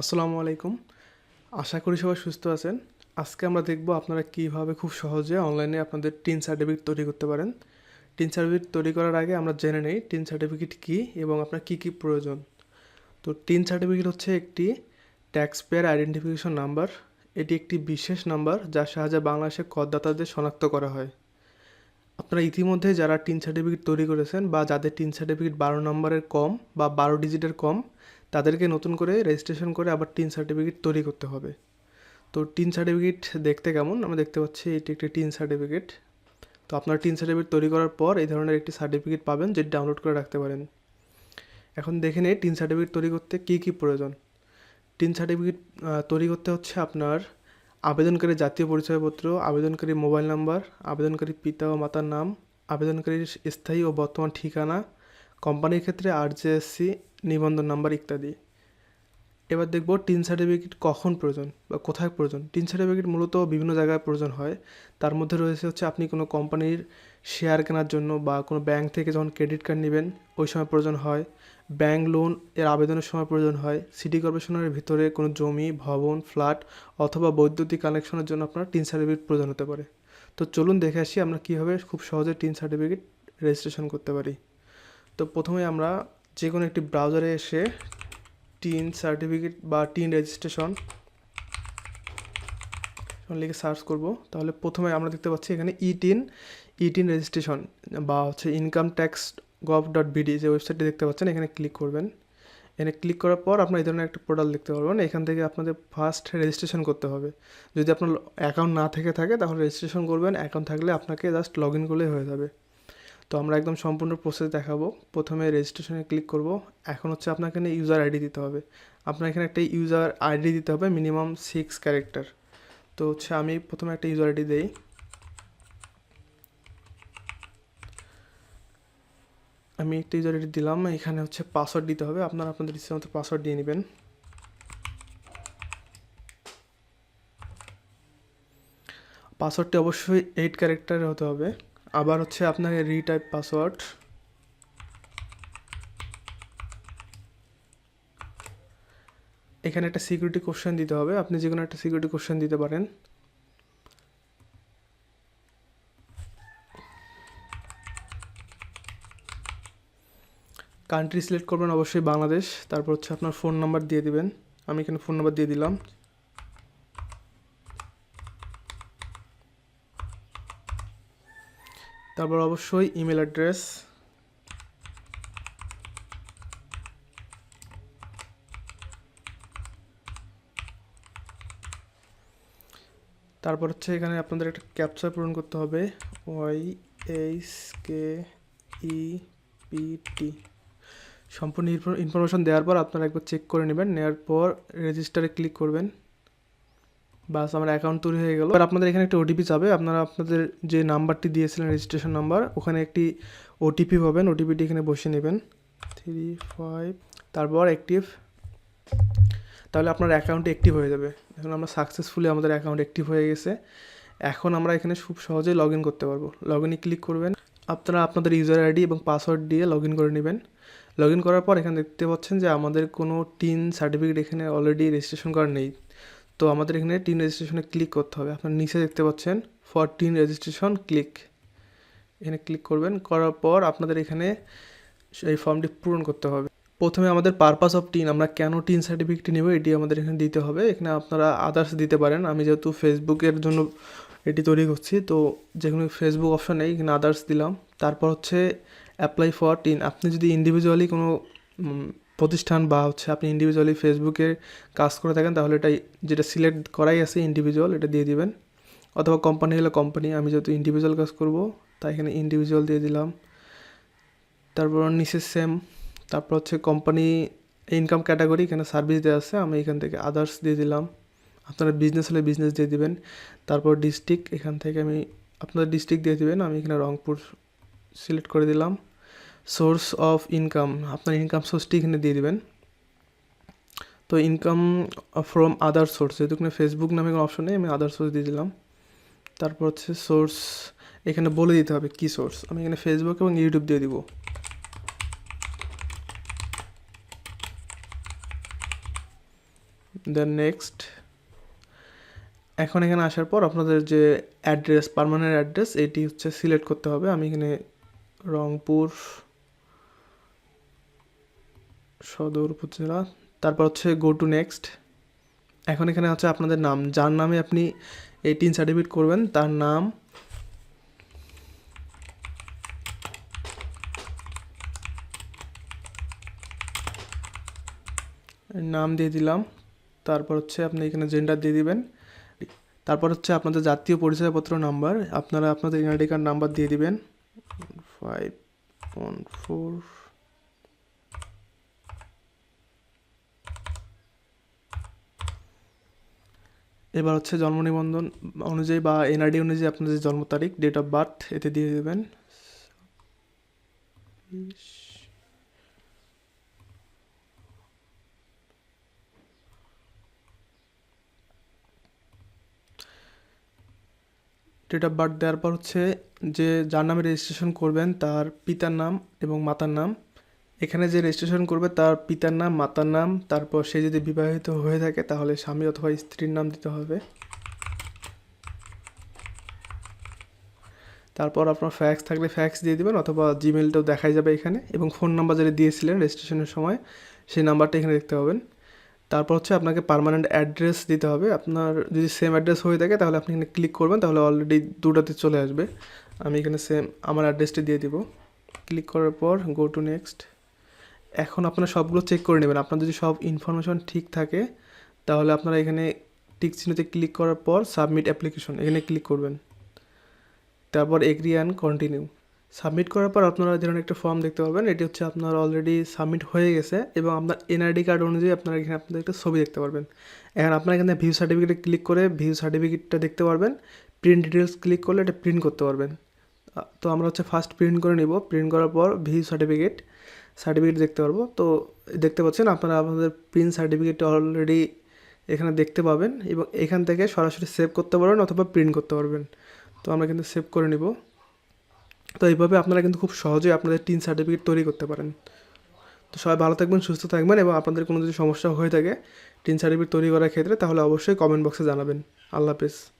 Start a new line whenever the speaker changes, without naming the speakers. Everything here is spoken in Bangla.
আসসালামু আলাইকুম। আশা করি সবাই সুস্থ আছেন। আজকে আমরা দেখব আপনারা কীভাবে খুব সহজে অনলাইনে আপনাদের টিন সার্টিফিকেট তৈরি করতে পারেন। টিন সার্টিফিকেট তৈরি করার আগে আমরা জেনে নেই টিন সার্টিফিকেট কী এবং আপনার কী কী প্রয়োজন। তো টিন সার্টিফিকেট হচ্ছে একটি ট্যাক্স পেয়ার আইডেন্টিফিকেশন নাম্বার এটি একটি বিশেষ নাম্বার যার সাহায্যে বাংলাদেশের করদাতাদের শনাক্ত করা হয়। আপনারা ইতিমধ্যে যারা টিন সার্টিফিকেট তৈরি করেছেন বা যাদের টিন সার্টিফিকেট বারো নম্বরের কম বা বারো ডিজিটের কম তাদেরকে নতুন করে রেজিস্ট্রেশন করে আবার টিন সার্টিফিকেট তৈরি করতে হবে। তো টিন সার্টিফিকেট দেখতে কেমন? আমরা দেখতে পাচ্ছি এটি একটি টিন সার্টিফিকেট তো আপনার টিন সার্টিফিকেট তৈরি করার পর এই ধরনের একটি সার্টিফিকেট পাবেন যেটি ডাউনলোড করে রাখতে পারেন। এখন দেখে নিই টিন সার্টিফিকেট তৈরি করতে কী কী প্রয়োজন। টিন সার্টিফিকেট তৈরি করতে হচ্ছে আপনার আবেদনকারী জাতীয় পরিচয়পত্র, আবেদনকারী মোবাইল নাম্বার, আবেদনকারী পিতা ও মাতার নাম, আবেদনকারীর স্থায়ী ও বর্তমান ঠিকানা, কোম্পানির ক্ষেত্রে আরজেএসসি নিবন্ধন নাম্বার ইত্যাদি। এবার দেখব টিন সার্টিফিকেট কখন প্রয়োজন বা কোথায় প্রয়োজন। টিন সার্টিফিকেট মূলত বিভিন্ন জায়গায় প্রয়োজন হয়। তার মধ্যে রয়েছে হচ্ছে আপনি কোনো কোম্পানির শেয়ার কেনার জন্য বা কোনো ব্যাংক থেকে যখন ক্রেডিট কার্ড নেবেন, ওই সময় প্রয়োজন হয়। ব্যাংক লোন এর আবেদনের সময় প্রয়োজন হয়। সিটি কর্পোরেশনের ভিতরে কোনো জমি, ভবন ফ্ল্যাট অথবা বৈদ্যুতিক কানেকশনের জন্য আপনার টিন সার্টিফিকেট প্রয়োজন হতে পারে। তো চলুন দেখে আসি আমরা কীভাবে খুব সহজে টিন সার্টিফিকেট রেজিস্ট্রেশন করতে পারি। তো প্রথমে আমরা যে কোনো একটি ব্রাউজারে এসে টিন সার্টিফিকেট বা টিন রেজিস্ট্রেশন লিখে সার্চ করব। তাহলে প্রথমে আমরা দেখতে পাচ্ছি এখানে e TIN e TIN registration বা হচ্ছে income tax gov dot BD যে ওয়েবসাইটটি দেখতে পাচ্ছেন, এখানে ক্লিক করবেন। এখানে ক্লিক করার পর আপনার এই ধরনের একটা পোর্টাল দেখতে পারবেন। এখান থেকে আপনাদের ফার্স্ট রেজিস্ট্রেশন করতে হবে। যদি আপনার অ্যাকাউন্ট না থেকে থাকে, তাহলে রেজিস্ট্রেশন করবেন। অ্যাকাউন্ট থাকলে আপনাকে জাস্ট লগ ইন করলেই হয়ে যাবে। তো আমরা একদম সম্পূর্ণ প্রসেস দেখাবো। প্রথমে রেজিস্ট্রেশনে ক্লিক করব। এখন হচ্ছে আপনাকে এখানে ইউজার আইডি দিতে হবে। আপনার এখানে একটা ইউজার আইডি দিতে হবে মিনিমাম সিক্স ক্যারেক্টার তো হচ্ছে আমি প্রথমে একটা ইউজার আইডি দেই। আমি একটা ইউজার আইডি দিলাম। এখানে হচ্ছে পাসওয়ার্ড দিতে হবে। আপনারা আপনাদের ইচ্ছে মতো পাসওয়ার্ড দিয়ে নেবেন। পাসওয়ার্ডটি অবশ্যই এইট ক্যারেক্টারের হতে হবে। আবার হচ্ছে আপনাকে রিটাইপ পাসওয়ার্ড এখানে একটা সিকিউরিটি কোশ্চেন দিতে হবে। আপনি যে কোনো একটা সিকিউরিটি কোশ্চেন দিতে পারেন। কান্ট্রি সিলেক্ট করবেন অবশ্যই বাংলাদেশ। তারপর হচ্ছে আপনার ফোন নাম্বার দিয়ে দিবেন। আমি এখানে ফোন নাম্বার দিয়ে দিলাম। তারপর অবশ্যই ইমেল অ্যাড্রেস তারপর হচ্ছে এখানে আপনাদের একটা ক্যাপচা পূরণ করতে হবে। Y H K E P T সম্পূর্ণ ইনফরমেশন দেওয়ার পর আপনারা একবার চেক করে নেবেন, নেওয়ার পর রেজিস্টারে ক্লিক করবেন। বাস আমার অ্যাকাউন্ট তৈরি হয়ে গেল। এবার আপনাদের এখানে একটা ওটিপি যাবে আপনারা আপনাদের যে নাম্বারটি দিয়েছিলেন রেজিস্ট্রেশন নাম্বার ওখানে একটি ওটিপি পাবেন। ওটিপিটি এখানে বসে নেবেন। থ্রি ফাইভ তারপর অ্যাক্টিভ তাহলে আপনার অ্যাকাউন্ট অ্যাক্টিভ হয়ে যাবে। এখন আমরা সাকসেসফুলি আমাদের অ্যাকাউন্ট অ্যাক্টিভ হয়ে গেছে। এখন আমরা এখানে খুব সহজেই লগ ইন করতে পারব। লগ ইনে ক্লিক করবেন। আপনারা আপনাদের ইউজার আইডি এবং পাসওয়ার্ড দিয়ে লগ ইন করে নেবেন। লগ ইন করার পর এখানে দেখতে পাচ্ছেন যে আমাদের কোনো টিন সার্টিফিকেট এখানে অলরেডি রেজিস্ট্রেশন করা নেই। তো আমাদের এখানে টিন রেজিস্ট্রেশনে ক্লিক করতে হবে। আপনার নিচে দেখতে পাচ্ছেন ফর টিন রেজিস্ট্রেশন ক্লিক এখানে ক্লিক করবেন, করার পর আপনাদের এখানে এই ফর্মটি পূরণ করতে হবে। প্রথমে আমাদের পারপাস অফ টিন, আমরা কেন টিন সার্টিফিকেটটি নেব এটি আমাদের এখানে দিতে হবে। এখানে আপনারা আদার্স দিতে পারেন। আমি যেহেতু ফেসবুকের জন্য এটি তৈরি করছি, তো যেখানে ফেসবুক অপশন নেই, এখানে আদার্স দিলাম। তারপর হচ্ছে অ্যাপ্লাই ফর টিন। আপনি যদি ইন্ডিভিজুয়ালি কোনো প্রতিষ্ঠান বা হচ্ছে আপনি ইন্ডিভিজুয়ালি ফেসবুকে কাজ করে থাকেন, তাহলে এটা যেটা সিলেক্ট করাই আছে ইন্ডিভিজুয়াল এটা দিয়ে দিবেন। অথবা কোম্পানি হলে কোম্পানি আমি যেহেতু ইন্ডিভিজুয়াল কাজ করব, তাই এখানে ইন্ডিভিজুয়াল দিয়ে দিলাম। তারপর নিচে সেম তারপর হচ্ছে কোম্পানি ইনকাম ক্যাটাগরি এখানে সার্ভিস দেওয়া আছে, আমি এখান থেকে আদার্স দিয়ে দিলাম। আপনারা বিজনেস হলে বিজনেস দিয়ে দিবেন। তারপর ডিস্ট্রিক্ট এখান থেকে আমি আপনাদের ডিস্ট্রিক্ট দিয়ে দিবেন, আমি এখানে রংপুর সিলেক্ট করে দিলাম। সোর্স অফ ইনকাম আপনার ইনকাম সোর্সটি এখানে দিয়ে দেবেন। তো ইনকাম ফ্রম আদার সোর্স যেহেতু এখানে ফেসবুক নামে কোনো অপশন নেই, আমি আদার সোর্স দিয়ে দিলাম। তারপর হচ্ছে সোর্স এখানে বলে দিতে হবে কী সোর্স আমি এখানে ফেসবুক এবং ইউটিউব দিয়ে দিব। দেন নেক্সট এখন এখানে আসার পর আপনাদের যে অ্যাড্রেস পার্মানেন্ট অ্যাড্রেস এটি হচ্ছে সিলেক্ট করতে হবে। আমি এখানে রংপুর সদর উপজেলা। তারপর হচ্ছে গো টু নেক্সট এখন এখানে হচ্ছে আপনাদের নাম। যার নামে আপনি এই টিন সার্টিফিকেট করবেন, তার নাম নাম দিয়ে দিলাম। তারপর হচ্ছে আপনি এখানে জেন্ডার দিয়ে দিবেন। তারপর হচ্ছে আপনাদের জাতীয় পরিচয়পত্র নাম্বার আপনারা আপনাদের এনআইডি কার্ড নাম্বার দিয়ে দিবেন। ফাইভ ওয়ান ফোর এবার হচ্ছে জন্ম নিবন্ধন অনুযায়ী বা এনআইডি অনুযায়ী আপনাদের যে জন্ম তারিখ ডেট অফ বার্থ এতে দিয়ে দেবেন। ডেট অফ বার্থ দেওয়ার পর হচ্ছে যে যার নামে রেজিস্ট্রেশন করবেন, তার পিতার নাম এবং মাতার নাম। এখানে যে রেজিস্ট্রেশন করবে তার পিতার নাম, মাতার নাম, তারপর সে যদি বিবাহিত হয়ে থাকে তাহলে স্বামী অথবা স্ত্রীর নাম দিতে হবে। তারপর আপনার ফ্যাক্স থাকলে ফ্যাক্স দিয়ে দেবেন অথবা জিমেলটাও দেখাই যাবে এখানে এবং ফোন নাম্বার যেটা দিয়েছিলেন রেজিস্ট্রেশনের সময়, সেই নাম্বারটা এখানে দেখতে পাবেন। তারপর হচ্ছে আপনাকে পার্মানেন্ট অ্যাড্রেস দিতে হবে। আপনার যদি সেম অ্যাড্রেস হয়ে থাকে তাহলে আপনি এখানে ক্লিক করবেন, তাহলে অলরেডি দুটাতে চলে আসবে। আমি এখানে সেম আমার অ্যাড্রেসটি দিয়ে দিব। ক্লিক করার পর গো টু নেক্সট এখন আপনারা সবগুলো চেক করে নেবেন। আপনার যদি সব ইনফরমেশন ঠিক থাকে, তাহলে আপনারা এখানে টিক চিহ্নতে ক্লিক করার পর সাবমিট অ্যাপ্লিকেশন এখানে ক্লিক করবেন। তারপর এগ্রি অ্যান্ড কন্টিনিউ সাবমিট করার পর আপনারা ধরুন একটা ফর্ম দেখতে পাবেন। এটি হচ্ছে আপনার অলরেডি সাবমিট হয়ে গেছে এবং আপনার এনআইডি কার্ড অনুযায়ী আপনারা এখানে আপনাদের একটা ছবি দেখতে পারবেন। এখন আপনারা এখানে ভিউ সার্টিফিকেটে ক্লিক করে ভিউ সার্টিফিকেটটা দেখতে পারবেন। প্রিন্ট ডিটেলস ক্লিক করলে এটা প্রিন্ট করতে পারবেন। তো আমরা হচ্ছে ফার্স্ট প্রিন্ট করে নিব। প্রিন্ট করার পর ভিউ সার্টিফিকেট সার্টিফিকেট দেখতে পারব। তো দেখতে পাচ্ছেন আপনারা আপনাদের প্রিন্ট সার্টিফিকেট অলরেডি এখানে দেখতে পাবেন এবং এখান থেকে সরাসরি সেভ করতে পারবেন অথবা প্রিন্ট করতে পারবেন। তো আমরা কিন্তু সেভ করে নিব। তো এইভাবে আপনারা কিন্তু খুব সহজেই আপনাদের টিন সার্টিফিকেট তৈরি করতে পারেন। তো সবাই ভালো থাকবেন, সুস্থ থাকবেন এবং আপনাদের কোনো যদি সমস্যা হয়ে থাকে টিন সার্টিফিকেট তৈরি করার ক্ষেত্রে তাহলে অবশ্যই কমেন্ট বক্সে জানাবেন। আল্লাহ হাফেজ।